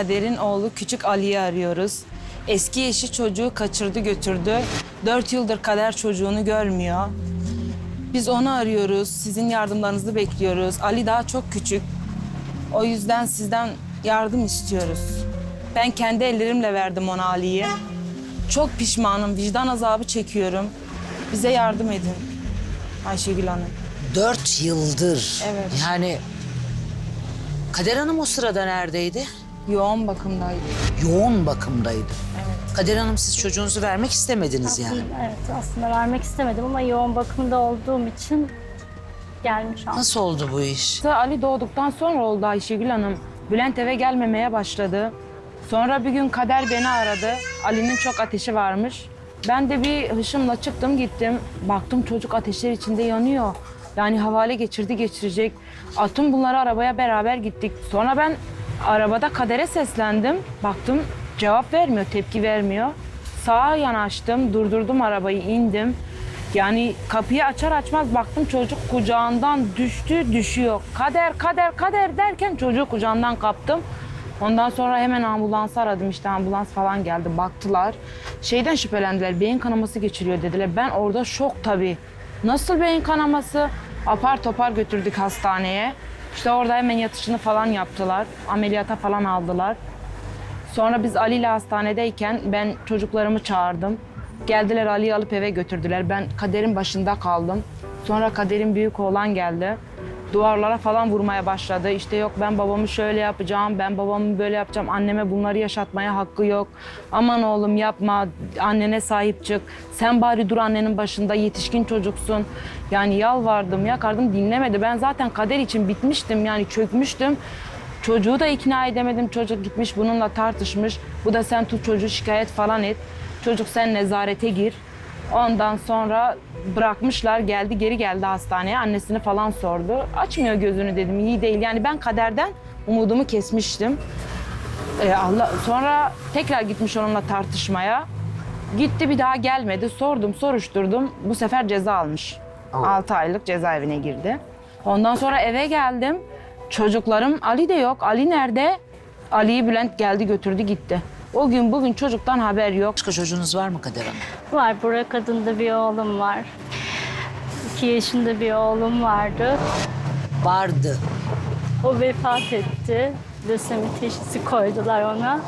Kader'in oğlu küçük Ali'yi arıyoruz. Eski eşi çocuğu kaçırdı götürdü. Dört yıldır Kader çocuğunu görmüyor. Biz onu arıyoruz. Sizin yardımlarınızı bekliyoruz. Ali daha çok küçük. O yüzden sizden yardım istiyoruz. Ben kendi ellerimle verdim ona Ali'yi. Çok pişmanım. Vicdan azabı çekiyorum. Bize yardım edin. Ayşegül Hanım. Dört yıldır. Evet. Yani Kader Hanım o sırada neredeydi? Yoğun bakımdaydı. Yoğun bakımdaydı. Evet. Kader Hanım siz çocuğunuzu vermek istemediniz yani. Evet aslında vermek istemedim ama yoğun bakımda olduğum için gelmiş an. Nasıl oldu bu iş? Ali doğduktan sonra oldu Ayşegül Hanım. Bülent eve gelmemeye başladı. Sonra bir gün Kader beni aradı. Ali'nin çok ateşi varmış. Ben de bir hışımla çıktım gittim. Baktım çocuk ateşler içinde yanıyor. Yani havale geçirdi geçirecek. Attım bunları arabaya beraber gittik. Sonra ben arabada Kader'e seslendim. Baktım cevap vermiyor, tepki vermiyor. Sağa yanaştım, durdurdum arabayı, indim. Yani kapıyı açar açmaz baktım çocuk kucağından düştü, düşüyor. Kader, kader, kader derken çocuğu kucağından kaptım. Ondan sonra hemen ambulans aradım işte ambulans falan geldi baktılar. Şeyden şüphelendiler beyin kanaması geçiriyor dediler. Ben orada şok tabii. Nasıl beyin kanaması? Apar topar götürdük hastaneye. İşte orada hemen yatışını falan yaptılar. Ameliyata falan aldılar. Sonra biz Ali ile hastanedeyken ben çocuklarımı çağırdım. Geldiler Ali'yi alıp eve götürdüler. Ben kaderin başında kaldım. Sonra kaderin büyük oğlan geldi. Duvarlara falan vurmaya başladı. İşte yok ben babamı şöyle yapacağım, ben babamı böyle yapacağım. Anneme bunları yaşatmaya hakkı yok. Aman oğlum yapma, annene sahip çık. Sen bari dur annenin başında, yetişkin çocuksun. Yani yalvardım, yakardım dinlemedi. Ben zaten kader için bitmiştim yani çökmüştüm. Çocuğu da ikna edemedim. Çocuk gitmiş bununla tartışmış. Bu da sen tut çocuğu şikayet falan et. Çocuk sen nezarete gir. Ondan sonra bırakmışlar geldi geri geldi hastaneye annesini falan sordu. Açmıyor gözünü dedim iyi değil. Yani ben kaderden umudumu kesmiştim. Ee, Allah sonra tekrar gitmiş onunla tartışmaya. Gitti bir daha gelmedi. Sordum, soruşturdum. Bu sefer ceza almış. 6 aylık cezaevine girdi. Ondan sonra eve geldim. Çocuklarım Ali de yok. Ali nerede? Ali'yi Bülent geldi götürdü gitti. O gün bugün çocuktan haber yok. Başka çocuğunuz var mı Kader Hanım? Var Burak adında bir oğlum var. İki yaşında bir oğlum vardı. Vardı. O vefat etti. Lösemi teşhisi koydular ona.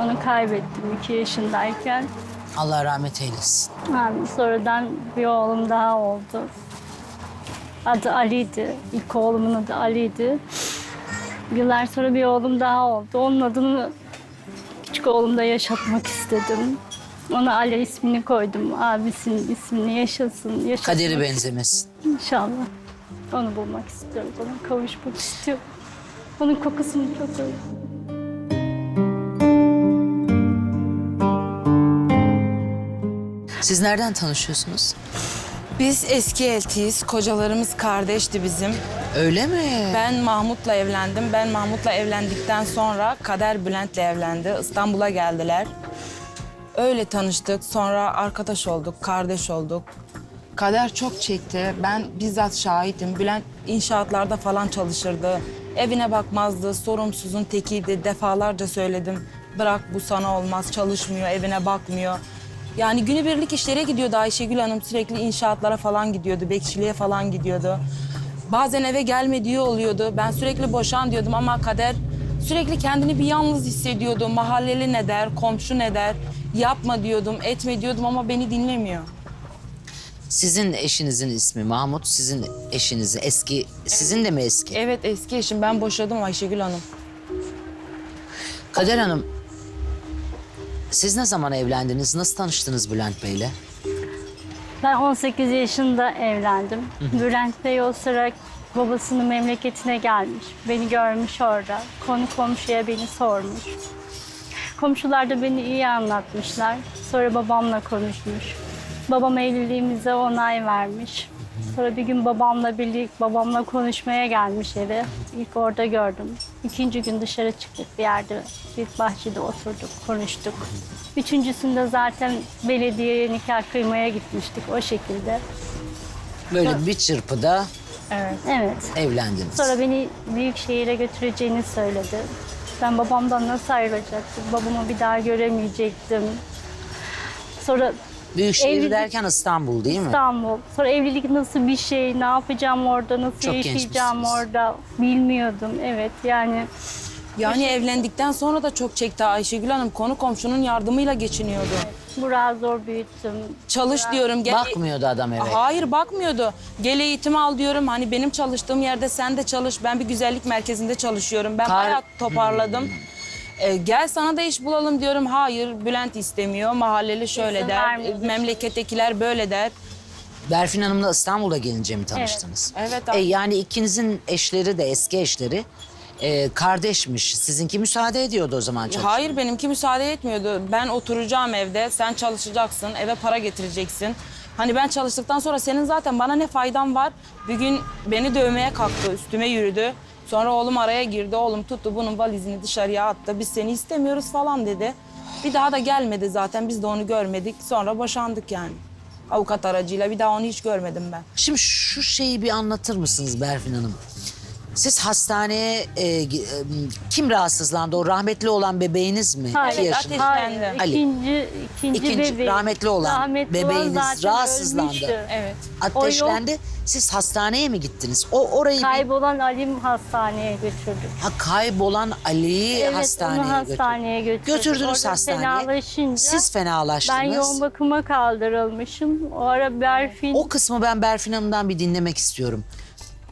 Onu kaybettim iki yaşındayken. Allah rahmet eylesin. Yani sonradan bir oğlum daha oldu. Adı Ali'ydi. İlk oğlumun adı Ali'ydi. Yıllar sonra bir oğlum daha oldu. Onun adını küçük oğlumda yaşatmak istedim. Ona Ali ismini koydum. Abisinin ismini yaşasın. yaşasın. Kaderi benzemesin. İnşallah. Onu bulmak istiyorum. Ona kavuşmak istiyorum. Onun kokusunu çok özledim. Siz nereden tanışıyorsunuz? Biz eski eltiyiz. Kocalarımız kardeşti bizim. Öyle mi? Ben Mahmut'la evlendim. Ben Mahmut'la evlendikten sonra Kader Bülent'le evlendi. İstanbul'a geldiler. Öyle tanıştık. Sonra arkadaş olduk, kardeş olduk. Kader çok çekti. Ben bizzat şahidim. Bülent inşaatlarda falan çalışırdı. Evine bakmazdı. Sorumsuzun tekiydi. Defalarca söyledim. Bırak bu sana olmaz. Çalışmıyor, evine bakmıyor. Yani günübirlik işlere gidiyordu Ayşegül Hanım. Sürekli inşaatlara falan gidiyordu. Bekçiliğe falan gidiyordu. Bazen eve gelme diyor oluyordu. Ben sürekli boşan diyordum ama kader sürekli kendini bir yalnız hissediyordu. Mahalleli ne der, komşu ne der. Yapma diyordum, etme diyordum ama beni dinlemiyor. Sizin eşinizin ismi Mahmut, sizin eşinizi eski, sizin de mi eski? Evet eski eşim ben boşadım Ayşegül Hanım. Kader Hanım, siz ne zaman evlendiniz? Nasıl tanıştınız Bülent Bey'le? Ben 18 yaşında evlendim. Bülent Bey o sıra babasının memleketine gelmiş. Beni görmüş orada. Konu komşuya beni sormuş. Komşular da beni iyi anlatmışlar. Sonra babamla konuşmuş. Babam evliliğimize onay vermiş. Sonra bir gün babamla birlikte babamla konuşmaya gelmiş eve. İlk orada gördüm. İkinci gün dışarı çıktık bir yerde. Bir bahçede oturduk, konuştuk. Üçüncüsünde zaten belediyeye nikah kıymaya gitmiştik o şekilde. Böyle bir çırpıda Evet. Evet. evlendiniz. Sonra beni büyük şehire götüreceğini söyledi. Ben babamdan nasıl ayrılacaktım? Babamı bir daha göremeyecektim. Sonra Büyükşehir Evlilik- derken İstanbul değil mi? İstanbul. Sonra evlilik nasıl bir şey? Ne yapacağım orada? Nasıl Çok yaşayacağım gençmişsiniz. orada? Bilmiyordum. Evet yani Yani evlendikten sonra da çok çekti Ayşegül Hanım. Konu komşunun yardımıyla geçiniyordu. biraz zor büyüttüm. Çalış diyorum. Gel Bakmıyordu adam eve. Hayır bakmıyordu. Gel eğitim al diyorum. Hani benim çalıştığım yerde sen de çalış. Ben bir güzellik merkezinde çalışıyorum. Ben Kar- bayağı toparladım. Ee, gel sana da iş bulalım diyorum. Hayır Bülent istemiyor. Mahalleli şöyle İzin der. vermiyor. Memlekettekiler böyle der. Berfin Hanım'la İstanbul'a gelince mi tanıştınız? Evet E, abi. yani ikinizin eşleri de eski eşleri e, kardeşmiş. Sizinki müsaade ediyordu o zaman çalışmaya. Hayır benimki müsaade etmiyordu. Ben oturacağım evde. Sen çalışacaksın. Eve para getireceksin. Hani ben çalıştıktan sonra senin zaten bana ne faydan var? Bir gün beni dövmeye kalktı. Üstüme yürüdü. Sonra oğlum araya girdi. Oğlum tuttu bunun valizini dışarıya attı. Biz seni istemiyoruz falan dedi. Bir daha da gelmedi zaten. Biz de onu görmedik. Sonra boşandık yani. Avukat aracıyla bir daha onu hiç görmedim ben. Şimdi şu şeyi bir anlatır mısınız Berfin Hanım? Siz hastaneye e, e, kim rahatsızlandı? O rahmetli olan bebeğiniz mi? Hayır, İki Evet, yaşında. ateş- hayır. Efendi. Ali. İkinci, ikinci, İkinci bebeğim. rahmetli olan Rahmetli bebeğiniz olan zaten rahatsızlandı. ölmüştü. Evet. Ateşlendi. Siz hastaneye mi gittiniz? O orayı bir- Kaybolan Alim hastaneye götürdük. ha, kaybolan Ali'yi Evet, hastaneye, onu hastaneye götürdük. götürdük. Götürdünüz Orada hastaneye. fenalaşınca Siz fenalaştınız. Ben yoğun bakıma kaldırılmışım. O ara Berfin O kısmı ben Berfin Hanım'dan bir dinlemek istiyorum.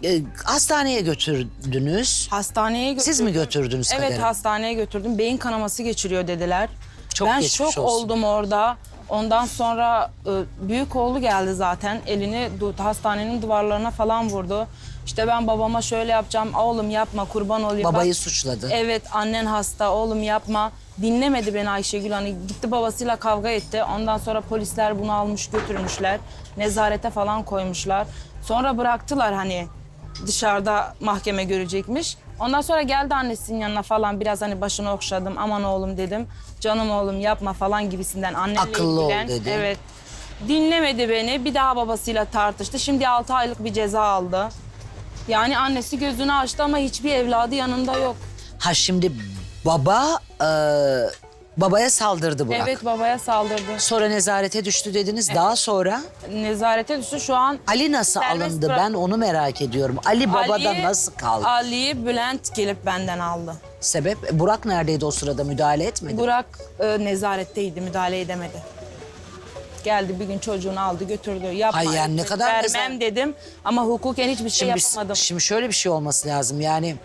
Ee, hastaneye götürdünüz. Hastaneye götürdüm. Siz mi götürdünüz Evet Kader'i? hastaneye götürdüm. Beyin kanaması geçiriyor dediler. Çok ben geçmiş şok olsun. oldum orada. Ondan sonra e, büyük oğlu geldi zaten. Elini hastanenin duvarlarına falan vurdu. İşte ben babama şöyle yapacağım. Oğlum yapma kurban olayım. Babayı Bak- suçladı. Evet annen hasta oğlum yapma. Dinlemedi beni Ayşegül hani gitti babasıyla kavga etti. Ondan sonra polisler bunu almış götürmüşler. Nezarete falan koymuşlar. Sonra bıraktılar hani dışarıda mahkeme görecekmiş. Ondan sonra geldi annesinin yanına falan biraz hani başını okşadım. Aman oğlum dedim. Canım oğlum yapma falan gibisinden annenle Akıllı ol ilgilen. dedi. Evet. Dinlemedi beni. Bir daha babasıyla tartıştı. Şimdi 6 aylık bir ceza aldı. Yani annesi gözünü açtı ama hiçbir evladı yanında yok. Ha şimdi baba e, babaya saldırdı Burak. Evet babaya saldırdı. Sonra nezarete düştü dediniz. Daha sonra Nezarete düştü. Şu an Ali nasıl Serbest alındı? bırak- Ben onu merak ediyorum. Ali babada Ali- nasıl kaldı? Ali'yi Bülent gelip benden aldı. Sebep Burak neredeydi o sırada müdahale etmedi. mi? Burak e, nezaretteydi, müdahale edemedi. Geldi bir gün çocuğunu aldı götürdü. Yapma. Ay yani ne kadar Vermem nezar- dedim ama hukuken hiçbir şey Şimdi, yapmadım. şimdi şöyle bir şey olması lazım yani.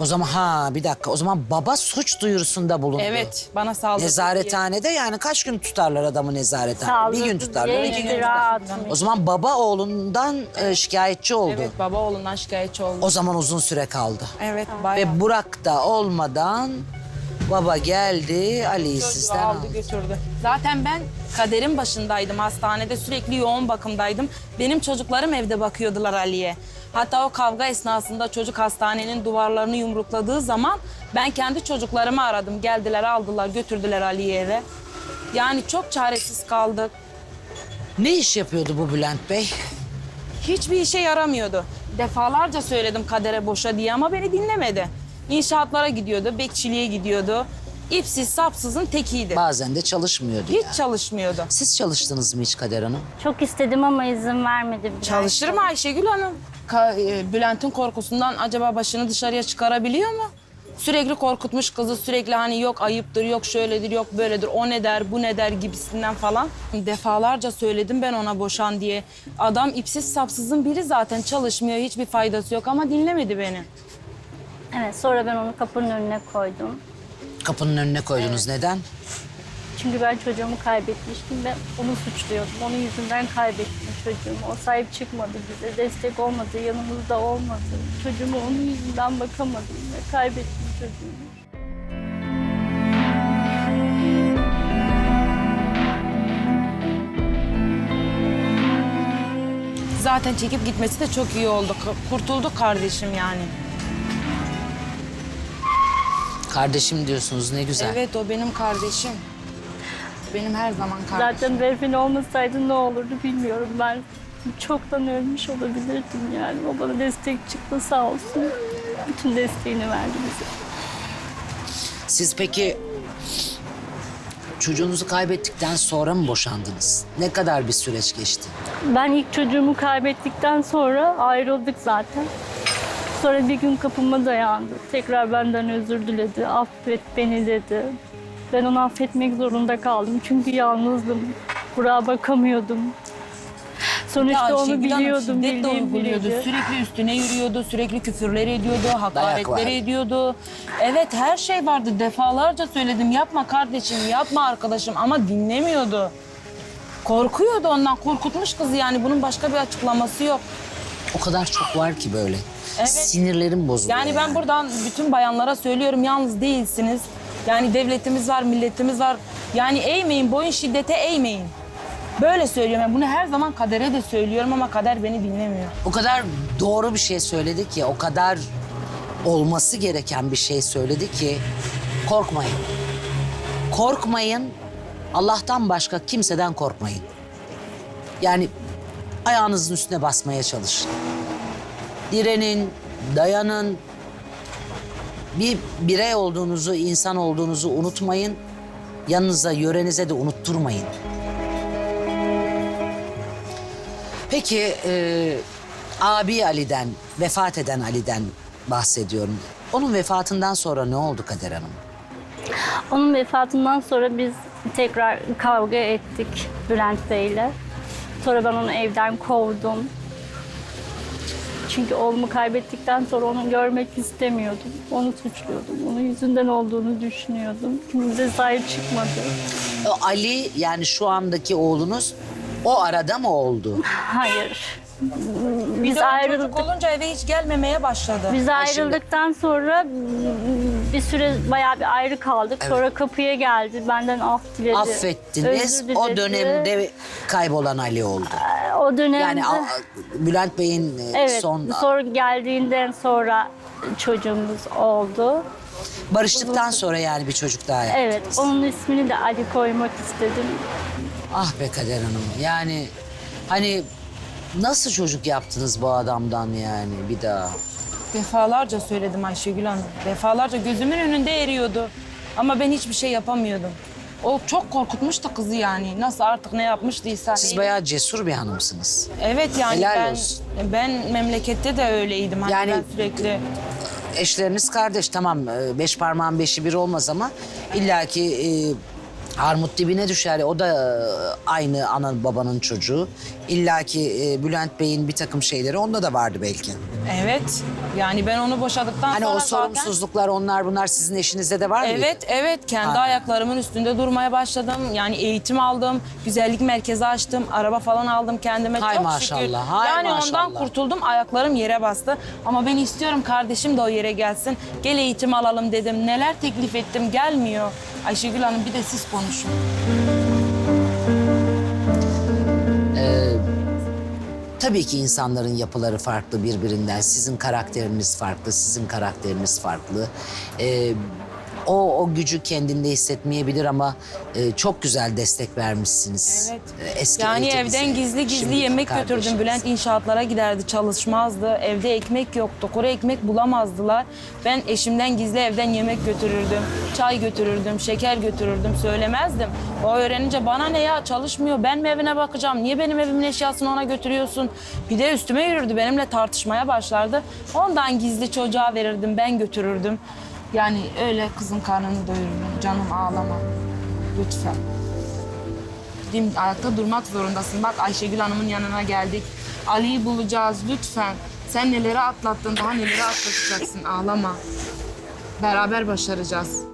O zaman ha bir dakika o zaman baba suç duyurusunda bulundu. Evet bana saldırdı. diye. Nezarethanede yani kaç gün tutarlar adamı nezarethanede? Bir gün tutarlar. iki gün tutarlar. O zaman baba oğlundan e, şikayetçi oldu. Evet baba oğlundan şikayetçi oldu. O zaman uzun süre kaldı. Evet bayağı. Ve Burak da olmadan baba geldi Ali'yi Çocuğu sizden aldı aldı. götürdü. Zaten ben kaderin başındaydım hastanede sürekli yoğun bakımdaydım. Benim çocuklarım evde bakıyordular Ali'ye. Hatta o kavga esnasında çocuk hastanenin duvarlarını yumrukladığı zaman ben kendi çocuklarımı aradım. Geldiler aldılar götürdüler Ali'yi eve. Yani çok çaresiz kaldık. Ne iş yapıyordu bu Bülent Bey? Hiçbir işe yaramıyordu. Defalarca söyledim kadere boşa diye ama beni dinlemedi. İnşaatlara gidiyordu, bekçiliğe gidiyordu. İpsiz sapsızın tekiydi. Bazen de çalışmıyordu. Hiç yani. çalışmıyordu. Siz çalıştınız mı hiç Kader Hanım? Çok istedim ama izin vermedi. Bülent. Çalışır mı Ayşegül Hanım? Ka- e, Bülent'in korkusundan acaba başını dışarıya çıkarabiliyor mu? Sürekli korkutmuş kızı sürekli hani yok ayıptır, yok şöyledir, yok böyledir, o ne der, bu ne der gibisinden falan. Defalarca söyledim ben ona boşan diye. Adam ipsiz sapsızın biri zaten çalışmıyor, hiçbir faydası yok ama dinlemedi beni. Evet sonra ben onu kapının önüne koydum. Kapının önüne koydunuz. Neden? Çünkü ben çocuğumu kaybetmiştim ve onu suçluyordum. Onun yüzünden kaybettim çocuğumu. O sahip çıkmadı bize, destek olmadı, yanımızda olmadı. Çocuğuma onun yüzünden bakamadım ve kaybettim çocuğumu. Zaten çekip gitmesi de çok iyi oldu. Kurtulduk kardeşim yani. Kardeşim diyorsunuz ne güzel. Evet o benim kardeşim. Benim her zaman kardeşim. Zaten Berfin olmasaydı ne olurdu bilmiyorum ben. Çoktan ölmüş olabilirdim yani. O bana destek çıktı sağ olsun. Bütün desteğini verdi bize. Siz peki çocuğunuzu kaybettikten sonra mı boşandınız? Ne kadar bir süreç geçti? Ben ilk çocuğumu kaybettikten sonra ayrıldık zaten. Sonra bir gün kapıma dayandı. Tekrar benden özür diledi. Affet beni dedi. Ben onu affetmek zorunda kaldım. Çünkü yalnızdım. Burak'a bakamıyordum. Sonuçta Ya onu Ayşegül Hanım biliyordum, şiddetle bildiğim uyguluyordu. biriydi. Sürekli üstüne yürüyordu, sürekli küfürler ediyordu, vardı. ediyordu. Evet her şey vardı. Defalarca söyledim yapma kardeşim, yapma arkadaşım ama dinlemiyordu. Korkuyordu ondan, korkutmuş kızı yani bunun başka bir açıklaması yok. O kadar çok var ki böyle. Evet. Sinirlerim bozuluyor. Yani ben buradan bütün bayanlara söylüyorum yalnız değilsiniz. Yani devletimiz var, milletimiz var. Yani eğmeyin, boyun şiddete eğmeyin. Böyle söylüyorum. Yani bunu her zaman kadere de söylüyorum ama kader beni dinlemiyor. O kadar doğru bir şey söyledi ki, o kadar olması gereken bir şey söyledi ki korkmayın. Korkmayın. Allah'tan başka kimseden korkmayın. Yani ayağınızın üstüne basmaya çalışın. Direnin, dayanın. Bir birey olduğunuzu, insan olduğunuzu unutmayın. Yanınıza, yörenize de unutturmayın. Peki e, abi Ali'den, vefat eden Ali'den bahsediyorum. Onun vefatından sonra ne oldu Kader Hanım? Onun vefatından sonra biz tekrar kavga ettik Bülent Bey'le. Sonra ben onu evden kovdum. Çünkü oğlumu kaybettikten sonra onu görmek istemiyordum. Onu suçluyordum. Onun yüzünden olduğunu düşünüyordum. Kimse sahip çıkmadı. Ali yani şu andaki oğlunuz o arada mı oldu? Hayır. Bir Biz de o ayrıldık. çocuk olunca eve hiç gelmemeye başladı. Biz ayrıldıktan sonra bir süre bayağı bir ayrı kaldık. Sonra kapıya geldi. Benden af diledi. Affettiniz. özür O diledi. dönemde kaybolan Ali oldu. o dönemde Yani a- Bülent Bey'in e, evet, son sonra geldiğinden sonra çocuğumuz oldu. barıştıktan sonra yani bir çocuk daha Evet, yaptınız. onun ismini de Ali koymak istedim. Ah be Kader Hanım yani hani nasıl çocuk yaptınız bu adamdan yani bir daha? Defalarca söyledim Ayşegül Hanım. Defalarca gözümün önünde eriyordu. Ama ben hiçbir şey yapamıyordum. O çok korkutmuştu kızı yani. Nasıl artık ne yapmıştıysa. Siz neydi? bayağı cesur bir hanımsınız. Evet yani Helal ben olsun. ben memlekette de öyleydim. Hani Yani- ben sürekli Eşleriniz kardeş tamam e, beş parmağın beşi bir olmaz ama illaki e, armut dibine düşer. O da e, aynı ana babanın çocuğu. İllaki e, Bülent Bey'in bir takım şeyleri onda da vardı belki. Evet. Yani ben onu boşadıktan Hani sonra o zaten- sorumsuzluklar onlar bunlar sizin eşinizde de var mıydı? Evet, evet. Kendi Ha. ayaklarımın üstünde durmaya başladım. Yani eğitim aldım, güzellik merkezi açtım, araba falan aldım kendime. Hay Çok maşallah, şükür. hay yani maşallah. ondan kurtuldum, ayaklarım yere bastı. Ama ben istiyorum kardeşim de o yere gelsin. Gel eğitim alalım dedim. Neler teklif ettim, gelmiyor. Ayşegül Hanım bir de siz konuşun. Tabii ki insanların yapıları farklı birbirinden. Sizin karakteriniz farklı, sizin karakteriniz farklı. Ee, o, o gücü kendinde hissetmeyebilir ama e, çok güzel destek vermişsiniz. Evet. Ee, Eski Yani eğitimize, evden gizli gizli şimdiki yemek götürdüm. Bülent inşaatlara giderdi, çalışmazdı. Evde ekmek yoktu. Kuru ekmek bulamazdılar. Ben eşimden gizli evden yemek götürürdüm. Çay götürürdüm, şeker götürürdüm. Söylemezdim. O öğrenince bana ne ya çalışmıyor. Ben mi evine bakacağım? Niye benim evimin eşyasını ona götürüyorsun? Bir de üstüme yürürdü. Benimle tartışmaya başlardı. Ondan gizli çocuğa verirdim. Ben götürürdüm. Yani öyle kızın karnını doyururdum. Canım ağlama. Lütfen. Dim, ayakta durmak zorundasın. Bak Ayşegül Hanım'ın yanına geldik. Ali'yi bulacağız lütfen. Sen neleri atlattın daha neleri atlatacaksın ağlama. Beraber başaracağız.